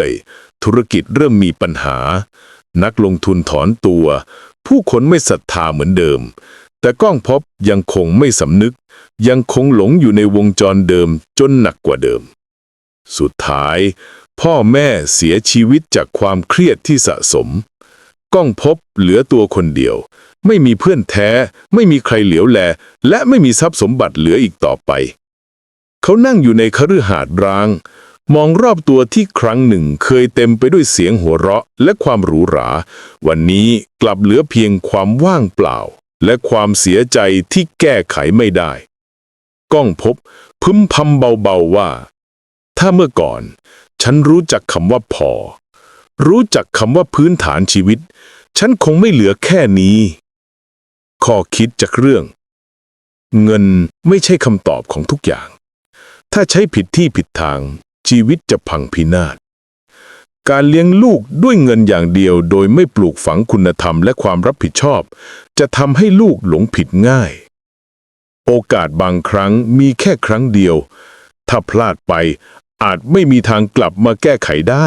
อยๆธุรกิจเริ่มมีปัญหา นักลงทุนถอนตัว ผู้คนไม่ศรัทธาเหมือนเดิม แต่ก้องพบยังคงไม่สำนึก ยังคงหลงอยู่ในวงจรเดิมจนหนักกว่าเดิม สุดท้าย พ่อแม่เสียชีวิตจากความเครียดที่สะสม ก้องพบเหลือตัวคนเดียว ไม่มีเพื่อนแท้ ไม่มีใครเหลียวแล และไม่มีทรัพย์สมบัติเหลืออีกต่อไป เขานั่งอยู่ในคฤหาสน์ร้าง มองรอบตัวที่ครั้งหนึ่งเคยเต็มไปด้วยเสียงหัวเราะและความหรูหรา วันนี้กลับเหลือเพียงความว่างเปล่า และความเสียใจที่แก้ไขไม่ได้ ก้องพบพึมพำเบาๆว่า ถ้าเมื่อก่อน ฉันรู้จักคำว่าพอ รู้จักคำว่าพื้นฐานชีวิต ฉันคงไม่เหลือแค่นี้ ข้อคิดจากเรื่อง เงินไม่ใช่คำตอบของทุกอย่าง ถ้าใช้ผิดที่ผิดทาง ชีวิตจะพังพินาศ การเลี้ยงลูกด้วยเงินอย่างเดียวโดยไม่ปลูกฝังคุณธรรมและความรับผิดชอบ จะทำให้ลูกหลงผิดง่าย โอกาสบางครั้งมีแค่ครั้งเดียว ถ้าพลาดไปอาจไม่มีทางกลับมาแก้ไขได้